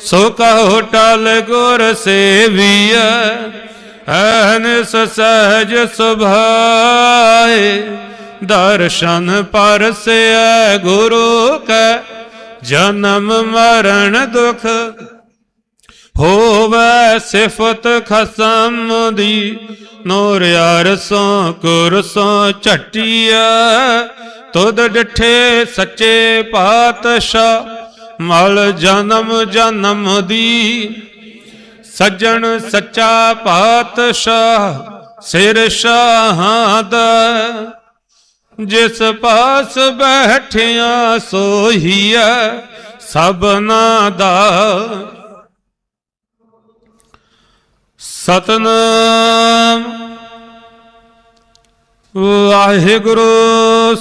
ਸੋ ਕਹੋ ਟਲ ਗੁਰ ਸੇਵੀਐ ਐਨਿਸ ਸਹਿਜ ਸੁਭਾਏ। ਦਰਸ਼ਨ ਪਰਸੈ ਗੁਰੂ ਕੈ, ਜਨਮ ਮਰਨ ਦੁਖ ਹੋਵੇ ਸਿਫਤ ਖਸਮ ਦੀ। ਨੂਰ ਅਰਸੋਂ ਕੁਰਸੋਂ ਝਟਿਆ ਤੁਧ ਡਿਠੇ ਸੱਚੇ ਪਾਤਸ਼ਾਹ। ਮਲ ਜਨਮ ਜਨਮ ਦੀ। ਸੱਜਣ ਸੱਚਾ ਪਾਤਸ਼ਾਹ, ਸਿਰ ਸ਼ਾਹਾਂ ਦਾ। ਜਿਸ ਪਾਸ ਬੈਠਿਆ ਸੋਹੀਐ ਸਭਨਾ ਦਾ। ਸਤਨਾਮ। ਵਾਹਿਗੁਰੂ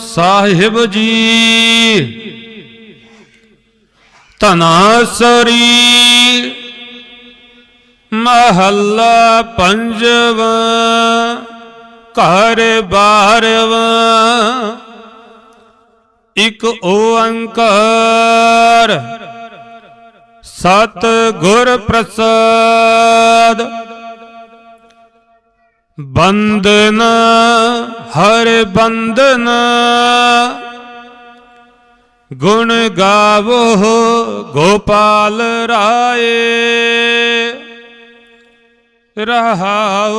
ਸਾਹਿਬ ਜੀ। ਤਨਾਸਰੀ ਮਹੱਲਾ ਪੰਜਵਾ ਘਰ ਬਾਰਵਾ ਇਕ ਓੰਕਾਰ ਸਤ ਗੁਰ ਪ੍ਰਸਾਦ ਬੰਦਨ ਹਰ ਬੰਦਨ ਗੁਣ ਗਾਵੋ ਗੋਪਾਲ ਰਾਏ। ਰਹਾਓ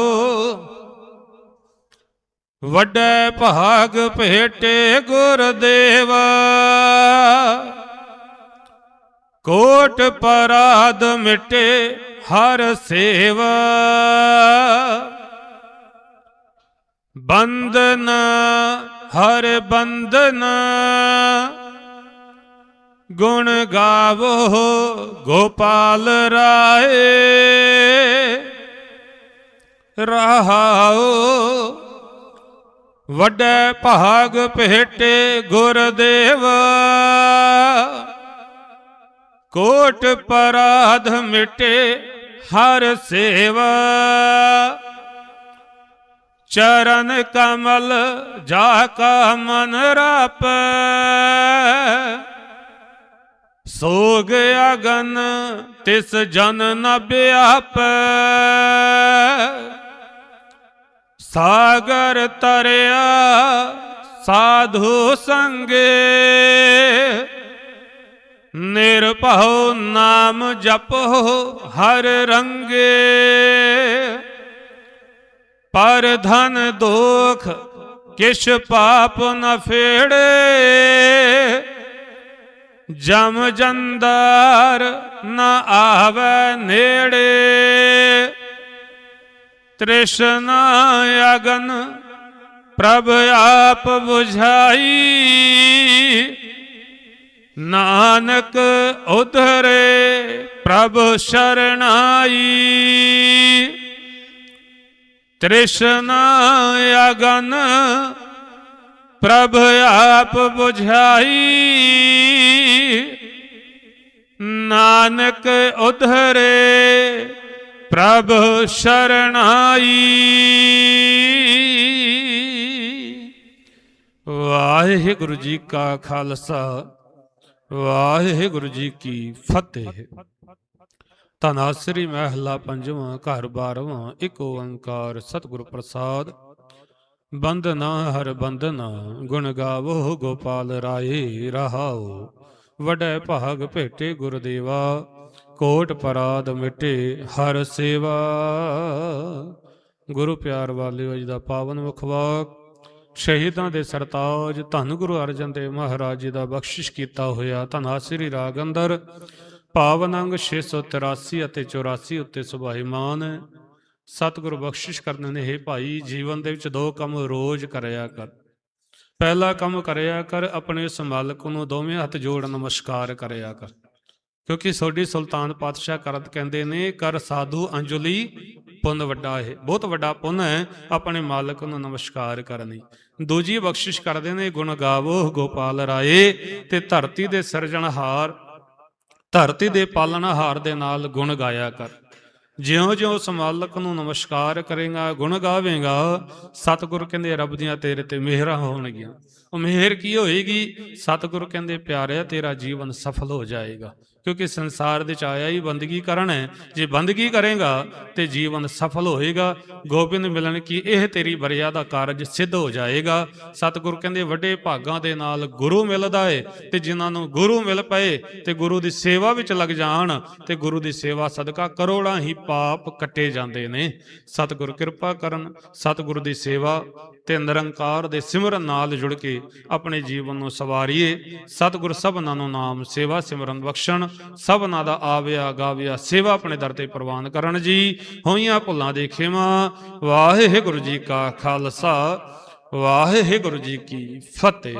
ਵੱਡੇ ਭਾਗ ਭੇਟੇ ਗੁਰਦੇਵਾ। ਕੋਟ ਪਰਾਧ ਮਿਟੇ ਹਰ ਸੇਵਾ। ਬੰਦਨ ਹਰ ਬੰਦਨ ਗੁਣ ਗਾਵੋ ਗੋਪਾਲ ਰਾਏ। ਰਹਾਓ ਵੱਡੇ ਭਾਗ ਭੇਟੇ ਗੁਰਦੇਵ। ਕੋਟ ਪਰਾਧ ਮਿਟੇ ਹਰ ਸੇਵਾ। ਚਰਨ ਕਮਲ ਜਾ ਕਾ ਮਨ ਰਾਪੈ। ਸੋਗ ਅਗਨ, ਤਿਸ ਜਨ ਨ ਬਿਆਪੈ ਸਾਗਰ ਤਰਿਆ, ਸਾਧੂ ਸੰਗੇ। ਨਿਰਭਉ ਨਾਮ ਜਪੋ ਹਰ ਰੰਗੇ। ਪਰ ਧਨ ਦੋਖ ਕਿਛ ਪਾਪ ਨ ਫੇੜੇ। ਜਮ ਜੰਦਾਰ ਨ ਆਵੇ ਨੇੜੇ। ਤ੍ਰਿਸ਼ਨਾ ਅਗਨ ਪ੍ਰਭ ਆਪ 부ਝਾਈ ਨਾਨਕ ਉਧਰੇ ਪ੍ਰਭ ਸ਼ਰਣਾਈ। ਤ੍ਰਿਸ਼ਨਾ ਅਗਨ ਪ੍ਰਭ ਆਪ 부ਝਾਈ ਨਾਨਕ ਉਧਰੇ ਪ੍ਰਭ ਸ਼ਰਣਾਈ। ਵਾਹਿਗੁਰੂ ਜੀ ਕਾ ਖਾਲਸਾ, ਵਾਹਿਗੁਰੂ ਜੀ ਕੀ ਫਤਿਹ। ਤਨਾਸਰੀ ਮਹਿਲਾ ਪੰਜਵਾਂ, ਘਰ ਬਾਰਵਾਂ ਇੱਕ ਓੰਕਾਰ, ਸਤਿਗੁਰ ਪ੍ਰਸਾਦ। ਬੰਦਨਾ ਹਰ ਬੰਦਨਾ ਗੁਣ ਗਾਵੋ ਗੋਪਾਲ ਰਾਏ ਰਹਾਓ ਵਡੈ ਭਾਗ ਭੇਟੇ ਗੁਰਦੇਵਾ, ਕੋਟ ਪਰਾਦ ਮਿਟੇ ਹਰ ਸੇਵਾ। ਗੁਰੂ ਪਿਆਰ ਵਾਲਿਓ ਜੀ ਦਾ ਪਾਵਨ ਮੁਖਵਾਕ ਸ਼ਹੀਦਾਂ ਦੇ ਸਰਤਾਜ, ਧੰਨ ਗੁਰੂ ਅਰਜਨ ਦੇਵ ਮਹਾਰਾਜ ਜੀ ਦਾ ਬਖਸ਼ਿਸ਼ ਕੀਤਾ ਹੋਇਆ ਧਨਾਸਰੀ ਰਾਗ ਅੰਦਰ। ਪਾਵਨ ਅੰਗ 683 ਅਤੇ 84 ਉੱਤੇ ਸੁਭਾਈਮਾਨ ਹੈ ਸਤਿਗੁਰੂ ਬਖਸ਼ਿਸ਼ ਕਰਨ ਨੇ, ਹੈ ਭਾਈ, ਜੀਵਨ ਦੇ ਵਿੱਚ ਦੋ ਕੰਮ ਰੋਜ਼ ਕਰਿਆ ਕਰ। ਪਹਿਲਾ ਕੰਮ ਕਰਿਆ ਕਰ, ਆਪਣੇ ਉਸ ਮਾਲਕ ਨੂੰ ਦੋਵੇਂ ਹੱਥ ਜੋੜ ਨਮਸਕਾਰ ਕਰਿਆ ਕਰ। ਕਿਉਂਕਿ ਸੋਢੀ ਸੁਲਤਾਨ ਪਾਤਸ਼ਾਹ ਕਰਤ ਕਹਿੰਦੇ ਨੇ, ਕਰ ਸਾਧੂ ਅੰਜਲੀ ਪੁੰਨ ਵੱਡਾ ਹੈ। ਬਹੁਤ ਵੱਡਾ ਪੁੰਨ ਹੈ, ਆਪਣੇ ਮਾਲਕ ਨੂੰ ਨਮਸਕਾਰ ਕਰਨੀ। ਦੂਜੀ ਬਖਸ਼ਿਸ਼ ਕਰਦੇ ਨੇ, ਗੁਣ ਗਾਵੋ ਗੋਪਾਲ ਰਾਏ, ਤੇ ਧਰਤੀ ਦੇ ਸਿਰਜਣਹਾਰ, ਧਰਤੀ ਦੇ ਪਾਲਣਹਾਰ ਦੇ ਨਾਲ ਗੁਣ ਗਾਇਆ ਕਰ। ਜਿਉਂ-ਜਿਉਂ ਉਸ ਨੂੰ ਨਮਸਕਾਰ ਕਰੇਗਾ, ਗੁਣ ਗਾਵੇਂਗਾ, ਸਤਿਗੁਰ ਕਹਿੰਦੇ ਰੱਬ ਦੀਆਂ ਤੇਰੇ ਤੇ ਮਿਹਰਾਂ ਹੋਣਗੀਆਂ। ਉਹ ਮਿਹਰ ਕੀ ਹੋਏਗੀ? ਸਤਿਗੁਰ ਕਹਿੰਦੇ ਪਿਆਰਿਆ, ਤੇਰਾ ਜੀਵਨ ਸਫਲ ਹੋ ਜਾਏਗਾ। ਕਿਉਂਕਿ ਸੰਸਾਰ ਦੇ ਚ ਆਇਆ ਹੀ ਬੰਦਗੀ ਕਰਨ ਹੈ। ਜੇ ਬੰਦਗੀ ਕਰੇਗਾ ਤੇ ਜੀਵਨ ਸਫਲ ਹੋਏਗਾ। ਗੋਬਿੰਦ ਮਿਲਣ ਕੀ ਇਹ ਤੇਰੀ ਬਰਿਆ ਦਾ ਕਾਰਜ ਸਿੱਧ ਹੋ ਜਾਏਗਾ। ਸਤਿਗੁਰ ਕਹਿੰਦੇ, ਵੱਡੇ ਭਾਗਾਂ ਦੇ ਨਾਲ ਗੁਰੂ ਮਿਲਦਾ ਏ ਤੇ ਜਿਨ੍ਹਾਂ ਨੂੰ ਗੁਰੂ ਮਿਲ ਪਏ ਤੇ ਗੁਰੂ ਦੀ ਸੇਵਾ ਵਿੱਚ ਲੱਗ ਜਾਣ ਤੇ ਗੁਰੂ ਦੀ ਸੇਵਾ ਸਦਕਾ ਕਰੋੜਾਂ ਹੀ ਪਾਪ ਕੱਟੇ ਜਾਂਦੇ ਨੇ। ਸਤਿਗੁਰ ਕਿਰਪਾ ਕਰਨ, ਸਤਿਗੁਰ ਦੀ ਸੇਵਾ ਤੇ ਨਿਰੰਕਾਰ ਦੇ ਸਿਮਰਨ ਨਾਲ ਜੁੜ ਕੇ ਆਪਣੇ ਜੀਵਨ ਨੂੰ ਸਵਾਰੀਏ। ਸਤਿਗੁਰ ਸਭਨਾਂ ਨੂੰ ਨਾਮ ਸੇਵਾ ਸਿਮਰਨ ਬਖਸ਼ਣ। ਸਭਨਾਂ ਦਾ ਆਵਿਆ, ਗਾਵਿਆ, ਸੇਵਾ ਆਪਣੇ ਦਰ ਤੇ ਪ੍ਰਵਾਨ ਕਰਨ ਜੀ। ਹੋਈਆਂ ਭੁੱਲਾਂ ਦੇ ਖੇਮਾ, ਵਾਹਿਗੁਰੂ ਜੀ ਕਾ ਖਾਲਸਾ, ਵਾਹਿਗੁਰੂ ਜੀ ਕੀ ਫਤਿਹ।